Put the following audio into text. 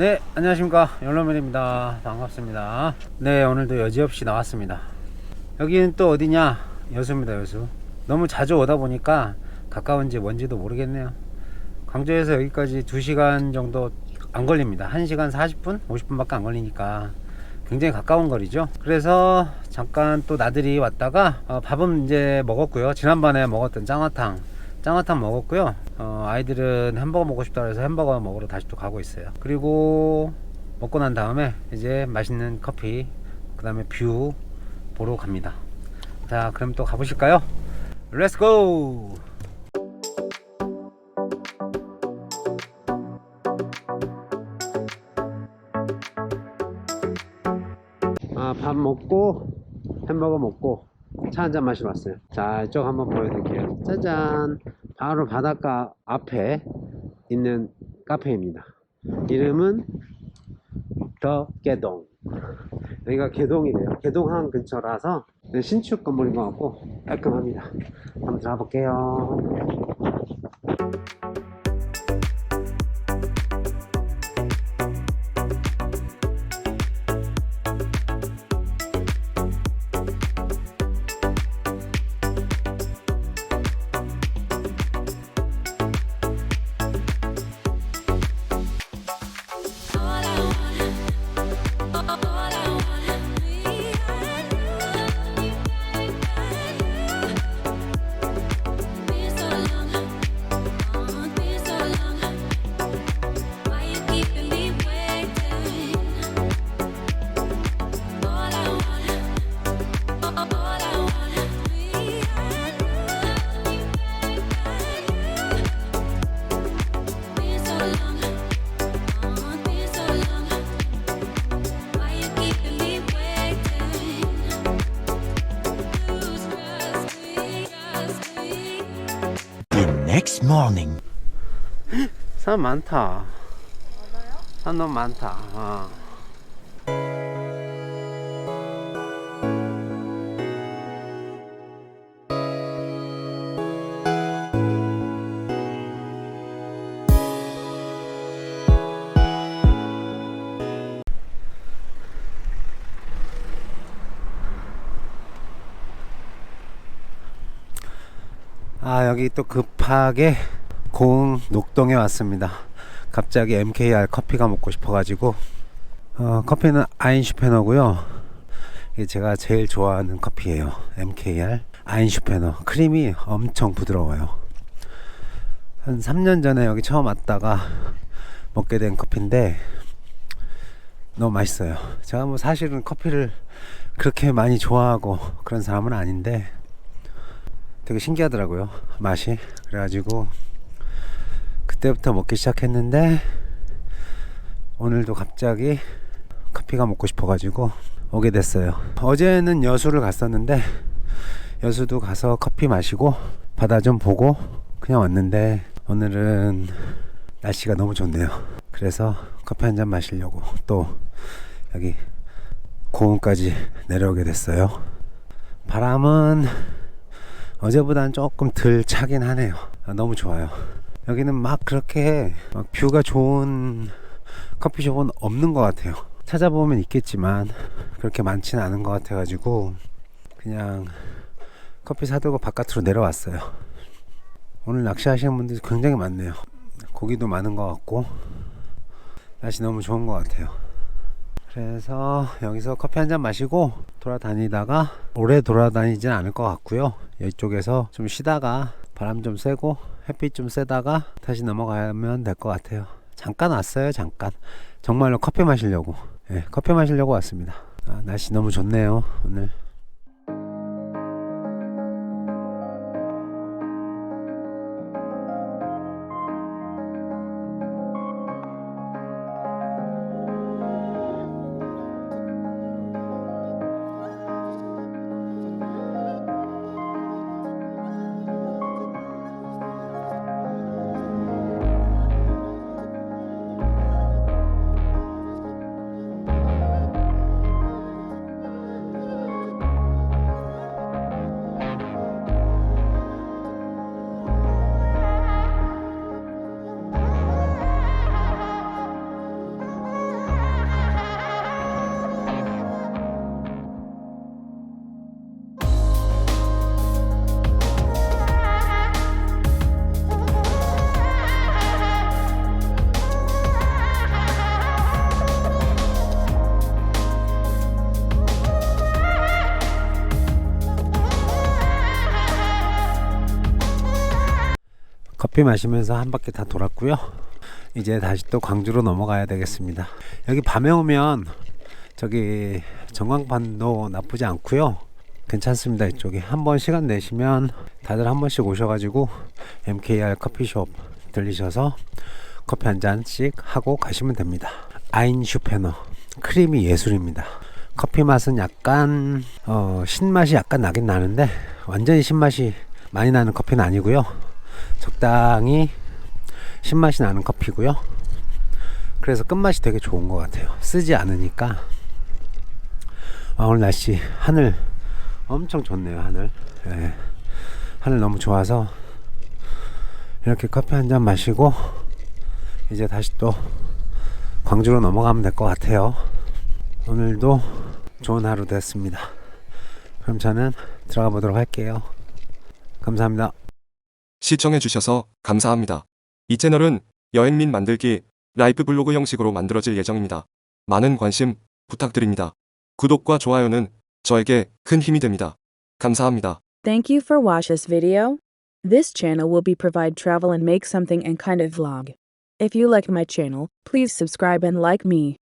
네, 안녕하십니까. 연로멜입니다. 반갑습니다. 네, 오늘도 여지없이 나왔습니다. 여기는 또 어디냐? 여수입니다, 여수. 너무 자주 오다 보니까 가까운지 뭔지도 모르겠네요. 광주에서 여기까지 2시간 정도 안 걸립니다. 1시간 40분? 50분 밖에 안 걸리니까 굉장히 가까운 거리죠. 그래서 잠깐 또 나들이 왔다가 어, 밥은 이제 먹었고요. 지난번에 먹었던 짱화탕 짱화탕 먹었고요. 어, 아이들은 햄버거 먹고 싶다 그래서 햄버거 먹으러 다시 또 가고 있어요. 그리고 먹고 난 다음에 이제 맛있는 커피, 그 다음에 뷰 보러 갑니다. 자, 그럼 또 가보실까요? 렛츠 고! 아, 밥 먹고 햄버거 먹고 차 한 잔 마시러 왔어요. 자, 이쪽 한번 보여드릴게요. 짜잔! 바로 바닷가 앞에 있는 카페입니다. 이름은 더 개동. 여기가 개동이래요. 개동항 근처라서 신축 건물인 것 같고 깔끔합니다. 한번 들어가 볼게요. Morning. 사람 많다. 사람 너무 많다. 어. 아 여기 또 급하게 고흥 녹동에 왔습니다. 갑자기 MKR 커피가 먹고 싶어가지고 어, 커피는 아인슈페너고요. 이게 제가 제일 좋아하는 커피예요. MKR 아인슈페너 크림이 엄청 부드러워요. 한 3년 전에 여기 처음 왔다가 먹게 된 커피인데 너무 맛있어요. 제가 뭐 사실은 커피를 그렇게 많이 좋아하고 그런 사람은 아닌데 되게 신기하더라고요 맛이. 그래가지고 그때부터 먹기 시작했는데 오늘도 갑자기 커피가 먹고 싶어가지고 오게 됐어요. 어제는 여수를 갔었는데 여수도 가서 커피 마시고 바다 좀 보고 그냥 왔는데 오늘은 날씨가 너무 좋네요. 그래서 커피 한 잔 마시려고 또 여기 고흥까지 내려오게 됐어요. 바람은 어제보다는 조금 덜 차긴 하네요. 아, 너무 좋아요. 여기는 막 그렇게 막 뷰가 좋은 커피숍은 없는 것 같아요. 찾아보면 있겠지만 그렇게 많지는 않은 것 같아가지고 그냥 커피 사들고 바깥으로 내려왔어요. 오늘 낚시하시는 분들이 굉장히 많네요. 고기도 많은 것 같고 날씨 너무 좋은 것 같아요. 그래서 여기서 커피 한 잔 마시고 돌아다니다가 오래 돌아다니진 않을 것 같고요. 이쪽에서 좀 쉬다가 바람 좀 쐬고 햇빛 좀 쐬다가 다시 넘어가면 될 것 같아요. 잠깐 왔어요, 잠깐. 정말로 커피 마시려고. 예, 커피 마시려고 왔습니다. 아, 날씨 너무 좋네요, 오늘. 커피 마시면서 한 바퀴 다 돌았고요. 이제 다시 또 광주로 넘어가야 되겠습니다. 여기 밤에 오면 저기 전광판도 나쁘지 않고요. 괜찮습니다. 이쪽에 한번 시간 내시면 다들 한 번씩 오셔가지고 MKR 커피숍 들리셔서 커피 한 잔씩 하고 가시면 됩니다. 아인슈페너 크림이 예술입니다. 커피 맛은 약간 어, 신맛이 약간 나긴 나는데 완전히 신맛이 많이 나는 커피는 아니고요. 적당히 신맛이 나는 커피고요. 그래서 끝맛이 되게 좋은 것 같아요. 쓰지 않으니까. 아, 오늘 날씨 하늘 엄청 좋네요. 하늘. 예. 하늘 너무 좋아서 이렇게 커피 한 잔 마시고 이제 다시 또 광주로 넘어가면 될 것 같아요. 오늘도 좋은 하루 됐습니다. 그럼 저는 들어가 보도록 할게요. 감사합니다. 시청해주셔서 감사합니다. 이 채널은 여행 및 만들기, 라이프 블로그 형식으로 만들어질 예정입니다. 많은 관심 부탁드립니다. 구독과 좋아요는 저에게 큰 힘이 됩니다. 감사합니다. Thank you for watch this video. This channel will be provide travel and make something and kind of vlog. If you like my channel, please subscribe and like me.